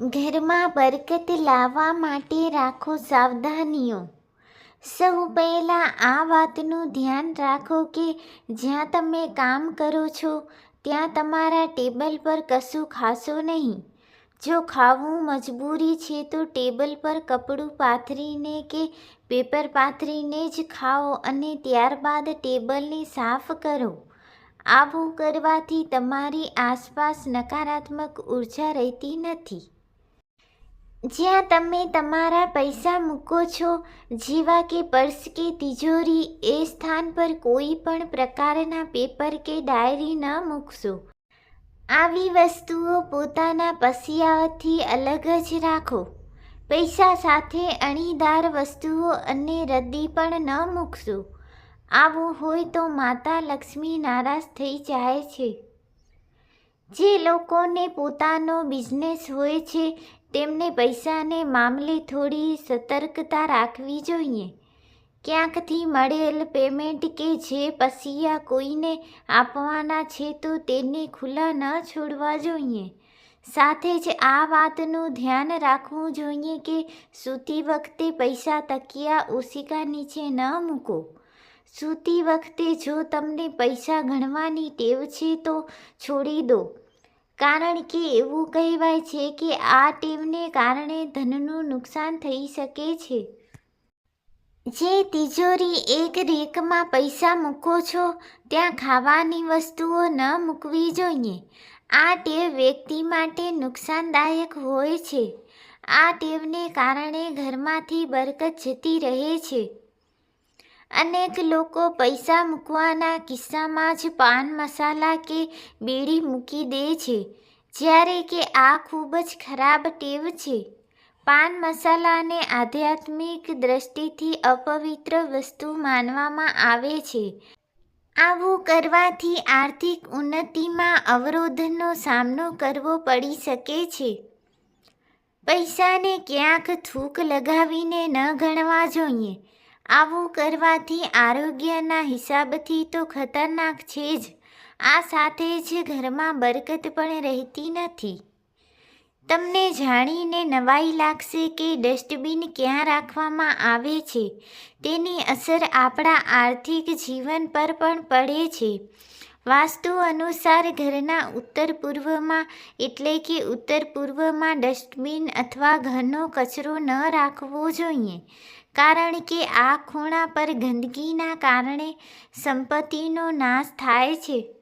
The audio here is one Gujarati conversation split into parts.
ઘરમાં બરકત લાવવા માટે રાખો સાવધાનીઓ. સૌ પહેલાં આ વાતનું ધ્યાન રાખો કે જ્યાં તમે કામ કરો છો, ત્યાં તમારા ટેબલ પર કશું ખાશો નહીં. જો ખાવું મજબૂરી છે તો ટેબલ પર કપડું પાથરીને કે પેપર પાથરીને જ ખાઓ અને ત્યારબાદ ટેબલને સાફ કરો. આવું કરવાથી તમારી આસપાસ નકારાત્મક ઊર્જા રહેતી નથી. જ્યાં તમે તમારા પૈસા મૂકો છો, જેવા કે પર્સ કે તિજોરી, એ સ્થાન પર કોઈ પણ પ્રકારના પેપર કે ડાયરી ન મૂકશો. આવી વસ્તુઓ પોતાના પસિયાથી અલગ જ રાખો. પૈસા સાથે અણીદાર વસ્તુઓ અને રદ્દી પણ ન મૂકશો. આવું હોય તો માતા લક્ષ્મી નારાજ થઈ જાય છે. જે લોકોને પોતાનો બિઝનેસ હોય છે તેમને પૈસાને મામલે થોડી સતર્કતા રાખવી જોઈએ. ક્યાંકથી મળેલ પેમેન્ટ કે જે પસિયા કોઈને આપવાના છે તો તેને ખુલ્લા ન છોડવા જોઈએ. સાથે જ આ વાતનું ધ્યાન રાખવું જોઈએ કે સૂતી વખતે પૈસા તકિયા ઓશિકા નીચે ન મૂકો. સૂતી વખતે જો તમને પૈસા ગણવાની ટેવ છે તો છોડી દો. કારણ કે એવું કહેવાય છે કે આ ટેવને કારણે ધનનું નુકસાન થઈ શકે છે. જે તિજોરી એક રેકમાં પૈસા મૂકો છો, ત્યાં ખાવાની વસ્તુઓ ન મૂકવી જોઈએ. આ ટેવ વ્યક્તિ માટે નુકસાનદાયક હોય છે. આ ટેવને કારણે ઘરમાંથી બરકત જતી રહે છે. અનેક લોકો પૈસા મૂકવાના કિસ્સામાં જ પાન મસાલા કે બીડી મૂકી દે છે. જ્યારે કે આ ખૂબ જ ખરાબ ટેવ છે. પાન મસાલાને આધ્યાત્મિક દ્રષ્ટિથી અપવિત્ર વસ્તુ માનવામાં આવે છે. આવું કરવાથી આર્થિક ઉન્નતિમાં અવરોધનો સામનો કરવો પડી શકે છે. પૈસાને ક્યાંક થૂક લગાવીને ન ગણવા જોઈએ. આવું કરવાથી આરોગ્યના હિસાબથી તો ખતરનાક છે જ. આ સાથે જ ઘરમાં બરકત પણ રહેતી નથી. તમને જાણીને નવાઈ લાગશે કે ડસ્ટબિન ક્યાં રાખવામાં આવે છે. તેની અસર આપણા આર્થિક જીવન પર પણ પડે છે. વાસ્તુ અનુસાર ઘરના ઉત્તર પૂર્વમાં એટલે કે ઉત્તર પૂર્વમાં ડસ્ટબિન અથવા ઘરનો કચરો ન રાખવો જોઈએ. કારણ કે આ ખૂણા પર ગંદકીના કારણે સંપત્તિનો નાશ થાય છે.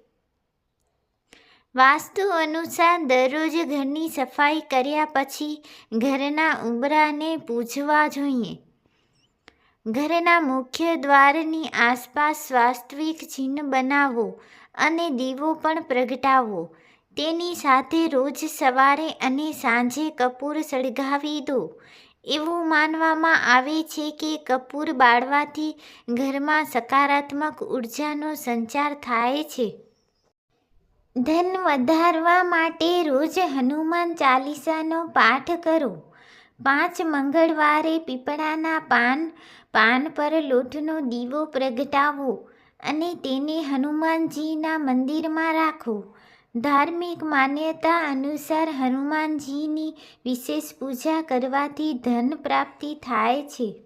વાસ્તુ અનુસાર દરરોજ ઘરની સફાઈ કર્યા પછી ઘરના ઉંબરાને પૂજવા જોઈએ. ઘરના મુખ્ય દ્વારની આસપાસ વાસ્તવિક ચિહ્ન બનાવો અને દીવો પણ પ્રગટાવો. તેની સાથે રોજ સવારે અને સાંજે કપૂર સળગાવી દો. એવું માનવામાં આવે છે કે કપૂર બાળવાથી ઘરમાં સકારાત્મક ઉર્જાનો સંચાર થાય છે. ધન વધારવા માટે રોજ હનુમાન ચાલીસાનો પાઠ કરો. પાંચ મંગળવારે પીપળાના પાન પાન પર લોટનો દીવો પ્રગટાવો અને તેને હનુમાનજીના મંદિરમાં રાખો. ધાર્મિક માન્યતા અનુસાર હનુમાનજીની વિશેષ પૂજા કરવાથી ધન પ્રાપ્તિ થાય છે.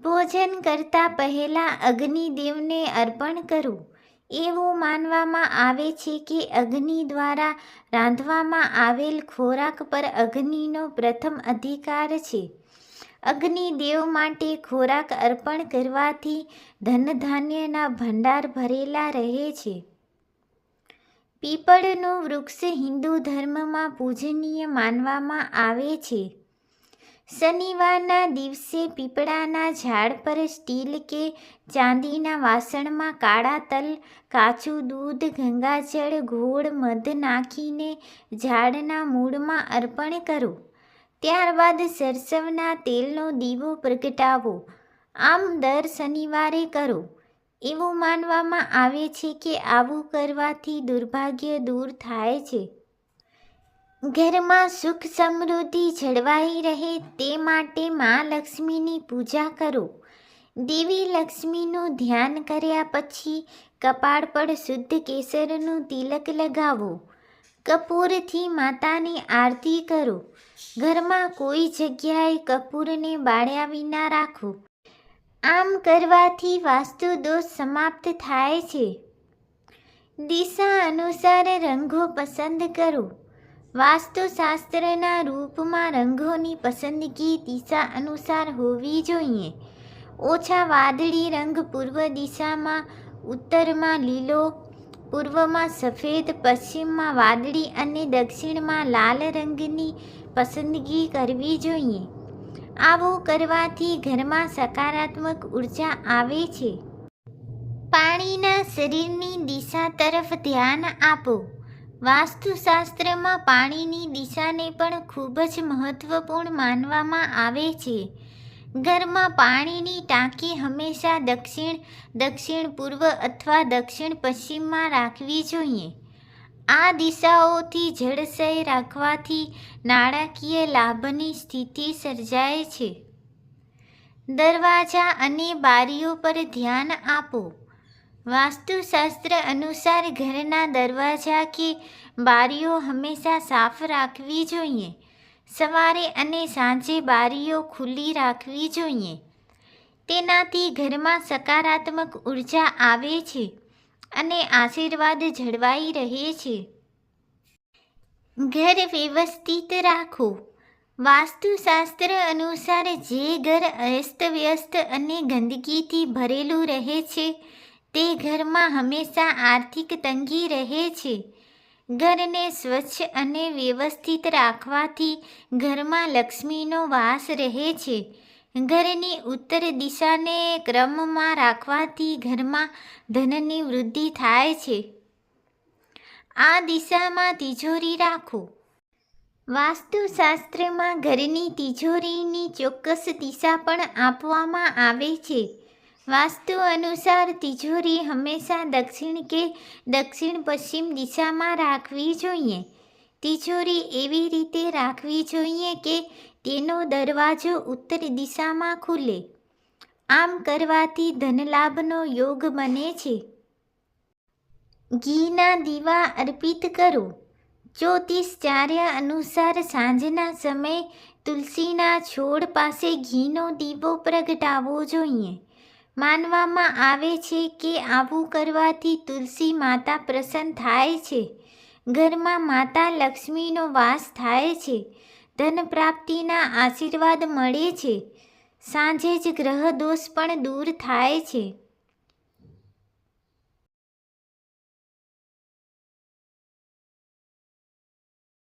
ભોજન કરતાં પહેલાં અગ્નિદેવને અર્પણ કરવું એવું માનવામાં આવે છે કે અગ્નિ દ્વારા રાંધવામાં આવેલ ખોરાક પર અગ્નિનો પ્રથમ અધિકાર છે. અગ્નિદેવ માટે ખોરાક અર્પણ કરવાથી ધનધાન્યના ભંડાર ભરેલા રહે છે. પીપળનું વૃક્ષ હિન્દુ ધર્મમાં પૂજનીય માનવામાં આવે છે. શનિવારના દિવસે પીપળાના ઝાડ પર સ્ટીલ કે ચાંદીના વાસણમાં કાળા તલ, કાચું દૂધ, ગંગાજળ, ગોળ, મધ નાખીને ઝાડના મૂળમાં અર્પણ કરો. ત્યારબાદ સરસવના તેલનો દીવો પ્રગટાવો. આમ દર શનિવારે કરો. એવું માનવામાં આવે છે કે આવું કરવાથી દુર્ભાગ્ય દૂર થાય છે. ઘરમાં સુખ સમૃદ્ધિ જળવાઈ રહે તે માટે મા લક્ષ્મીની પૂજા કરો. દેવી લક્ષ્મીનું ધ્યાન કર્યા પછી કપાળ પર શુદ્ધ કેસરનું તિલક લગાવો. કપૂરથી માતાની આરતી કરો. ઘરમાં કોઈ જગ્યાએ કપૂરને બાળ્યા વિના રાખો. આમ કરવાથી વાસ્તુ દોષ સમાપ્ત થાય છે. દિશા અનુસાર રંગો પસંદ કરો. વાસ્તુશાસ્ત્રના રૂપમાં રંગોની પસંદગી દિશા અનુસાર હોવી જોઈએ. ઓછા વાદળી રંગ પૂર્વ દિશામાં, ઉત્તરમાં લીલો, પૂર્વમાં સફેદ, પશ્ચિમમાં વાદળી અને દક્ષિણમાં લાલ રંગની પસંદગી કરવી જોઈએ. આવું કરવાથી ઘરમાં સકારાત્મક ઊર્જા આવે છે. પાણીના શરીરની દિશા તરફ ધ્યાન આપો. વાસ્તુશાસ્ત્રમાં પાણીની દિશાને પણ ખૂબ જ મહત્વપૂર્ણ માનવામાં આવે છે. ઘરમાં પાણીની ટાંકી હંમેશા દક્ષિણ દક્ષિણ પૂર્વ અથવા દક્ષિણ પશ્ચિમમાં રાખવી જોઈએ. આ દિશાઓથી જળશય રાખવાથી નાણાકીય લાભની સ્થિતિ સર્જાય છે. દરવાજા અને બારીઓ પર ધ્યાન આપો. વાસ્તુશાસ્ત્ર અનુસાર ઘરના દરવાજા કે બારીઓ હંમેશા સાફ રાખવી જોઈએ. સવારે અને સાંજે બારીઓ ખુલ્લી રાખવી જોઈએ. તેનાથી ઘરમાં સકારાત્મક ઊર્જા આવે છે અને આશીર્વાદ જળવાઈ રહે છે. ઘર વ્યવસ્થિત રાખો. વાસ્તુશાસ્ત્ર અનુસાર જે ઘર અસ્તવ્યસ્ત અને ગંદકીથી ભરેલું રહે છે, તે ઘરમાં હંમેશા આર્થિક તંગી રહે છે. ઘરને સ્વચ્છ અને વ્યવસ્થિત રાખવાથી ઘરમાં લક્ષ્મીનો વાસ રહે છે. ઘરની ઉત્તર દિશાને ક્રમમાં રાખવાથી ઘરમાં ધનની વૃદ્ધિ થાય છે. આ દિશામાં તિજોરી રાખો. વાસ્તુશાસ્ત્રમાં ઘરની તિજોરીની ચોક્કસ દિશા પણ આપવામાં આવે છે. વાસ્તુ અનુસાર તિજોરી હંમેશા દક્ષિણ કે દક્ષિણ પશ્ચિમ દિશામાં રાખવી જોઈએ. તિજોરી એવી રીતે રાખવી જોઈએ કે તેનો દરવાજો ઉત્તર દિશામાં ખુલે. આમ કરવાથી ધનલાભનો યોગ બને છે. ઘીના દીવા અર્પિત કરો. જ્યોતિષચાર્ય અનુસાર સાંજના સમયે તુલસીના છોડ પાસે ઘીનો દીવો પ્રગટાવવો જોઈએ. માનવામાં આવે છે કે આવું કરવાથી તુલસી માતા પ્રસન્ન થાય છે. ઘરમાં માતા લક્ષ્મીનો વાસ થાય છે. ધન પ્રાપ્તિના આશીર્વાદ મળે છે. સાંજે જ ગ્રહ દોષ પણ દૂર થાય છે.